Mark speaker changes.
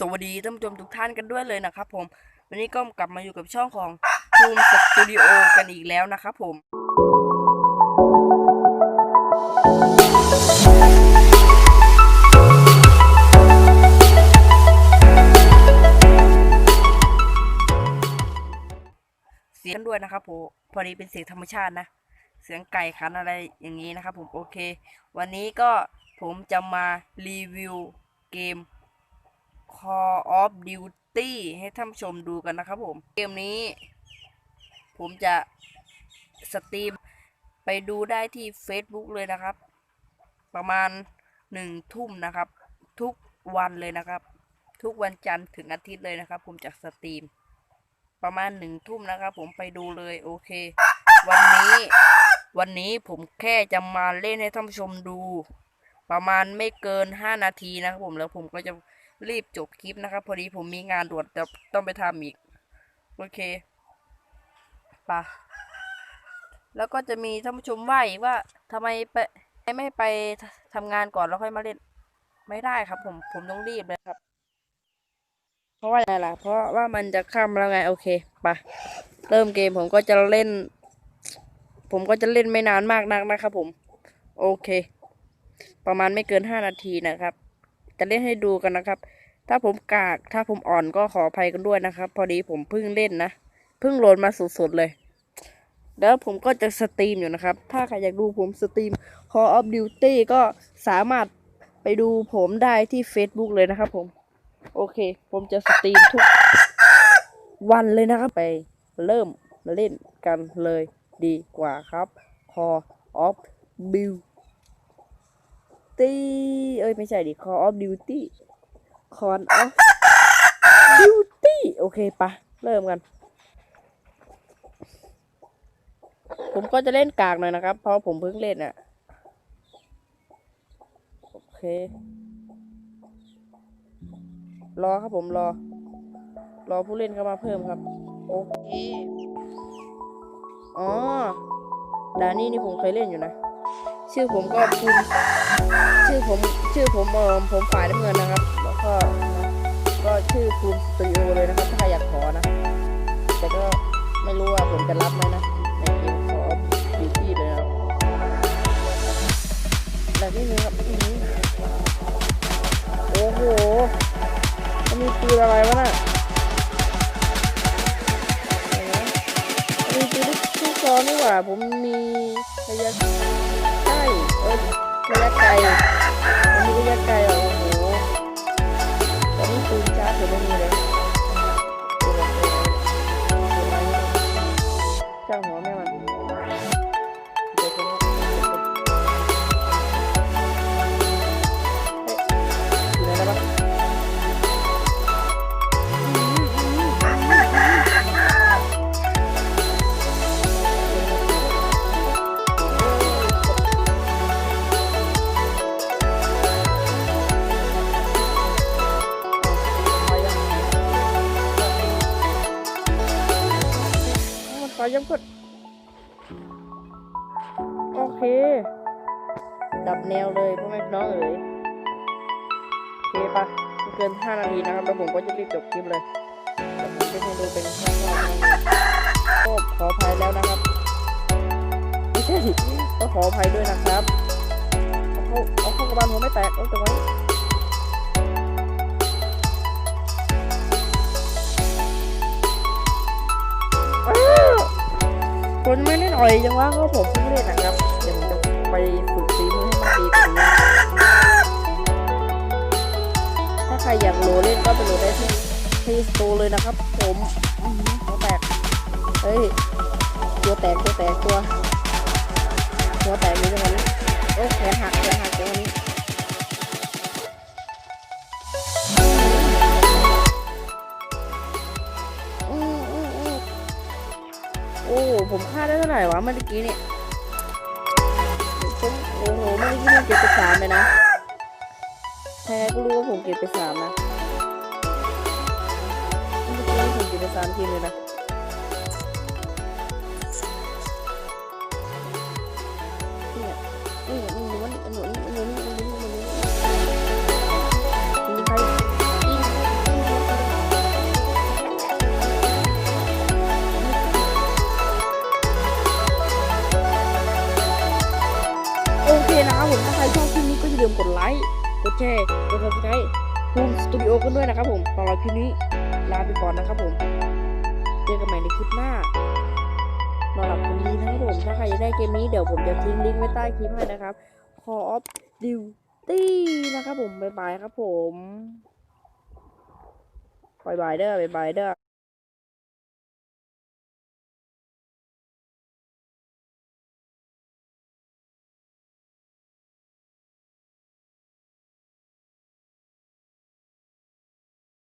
Speaker 1: สวัสดีท่านผู้ชมทุกท่านกันด้วยเลยนะครับผม วันนี้ก็กลับมาอยู่กับช่องของ Zoom Studio กันอีกแล้วนะครับผม เสียงด้วยนะครับผมพอดีเป็นเสียงธรรมชาตินะ เสียงไก่ขันอะไรอย่างนี้นะครับผมโอเค วันนี้ก็ผมจะมารีวิวเกม Call of Duty ให้ท่านชมดูกันนะครับผม เกมนี้ ผมจะสตรีมไปดูได้ที่ Facebook เลยนะครับ ประมาณหนึ่งทุ่มนะครับ ทุกวันเลยนะครับ ทุกวันจันทร์ถึงอาทิตย์เลยนะครับ ผมจะสตรีม ประมาณหนึ่งทุ่มนะครับ ผมไปดูเลยโอเค วันนี้วันนี้ผมแค่จะมาเล่นให้ท่านผู้ชมดู ประมาณไม่เกินห้านาทีนะครับผมแล้วผมก็จะ รีบจบคลิปนะครับ พอดีผมมีงานด่วนแต่ต้องไปทำอีก โอเคไปะแล้วก็จะมีท่านผู้ชมว่าอีกว่าทำไมไปไม่ไปทำงานก่อนแล้วค่อยมาเล่น ไม่ได้ครับ ผมผมต้องรีบเลยครับ เพราะว่าอะไรล่ะ เพราะว่ามันจะค่ำแล้วไงโอเคไปะเริ่มเกมผมก็จะเล่น ผมก็จะเล่นไม่นานมากนักนะครับผม โอเค ประมาณไม่เกินห้านาทีนะครับ จะเล่นให้ดูกันนะครับ ถ้าผมกากถ้าผมอ่อนก็ขออภัยกันด้วยนะครับ พอดีผมเพิ่งเล่นนะเพิ่งโหลดมาสดๆเลย แล้วผมก็จะสตรีมอยู่นะครับ ถ้าใครอยากดูผมสตรีม Call of Duty ก็สามารถไปดูผมได้ที่ Facebook เลยนะครับผม โอเค ผมจะสตรีมทุกวันเลยนะครับไปเริ่มเล่นกันเลยดีกว่าครับ Call of Duty เอ้ยไม่ใช่ดิ Call of Duty Call of Duty โอเคปะเริ่มกัน ผมก็จะเล่นกากหน่อยนะครับ เพราะผมเพิ่งเล่นอะโอเค รอครับผมรอ รอผู้เล่นเข้ามาเพิ่มครับ โอเค อ๋อดานี่นี่ผมเคยเล่นอยู่นะ ชื่อผมก็ภูมิ ชื่อผมชื่อผมเออผมฝ่ายน้ำเงินนะครับ แล้วก็ก็ชื่อภูมิสตูดิโอเลยนะครับ ถ้าใครอยากขอนะ แต่ก็ไม่รู้ว่าผมจะรับไหมนะในเกมขอบิวตี้เลยครับแบบนี้นึงครับอืโอ้โหมันมีปืนอะไรวะน่ะมีปืนลูกซองนี่หว่าผมมีระยะใกล้เอ้ย ระยะไกลผมมีระยะไกลอะโอ้โหตอนนี้ปืนจ้าเดี๋ยวไม่มีเลย มันไฟยังกด โอเค ดับแนวเลยพ่อแม่พี่น้องเอ๋ยโอเคปะเกิน 5 นาทีนะครับ แล้วผมก็จะรีบจบคลิปเลยแต่ผมจะให้ดูเป็นข้าวๆก็ขออภัยแล้วนะครับไม่ใช่ก็ขออภัยด้วยนะครับ เอาเข้าเอาเข้ากระบาลหัวไม่แตกเอาแต่ไว้ คนไม่เล่นอ่อยจังวะก็ผมเพิ่งเล่นนะครับเดี๋ยวผมจะไปฝึกฝีมือให้มันดีกว่านี้ถ้าใครอยากโหลดเล่นก็ไปโหลดได้ที่ที่สโตร์เลยนะครับ ผมอื้อหือหัวแตกเฮ้ยตัวแตกตัวแตกตัวหัวแตกนี่จังหวะนี้โอ้แขนหักแขนหักจังหวะนี้ ผมฆ่าได้เท่าไหร่วะเมื่อกี้เนี่ยผมโอ้โหเมื่อกี้ผมเก็บไปสามเลยนะใครก็รู้ว่าผมเก็บไปสามนะเมื่อกี้ผมเก็บไปสามทีเลยนะ กดไลค์กดแชร์กด subscribe ภูมิสตูดิโอกันด้วยนะครับผมสำหรับคลิปนี้ลาไปก่อนนะครับผมเจอกันใหม่ในคลิปหน้านอนหลับคนนี้นะครับผมถ้าใครจะได้เกมนี้เดี๋ยวผมจะทิ้งลิงก์ไว้ใต้คลิปให้นะครับ Call of Duty นะครับผมบ๊ายบายครับผมบายบายเด้อบายบายเด้อ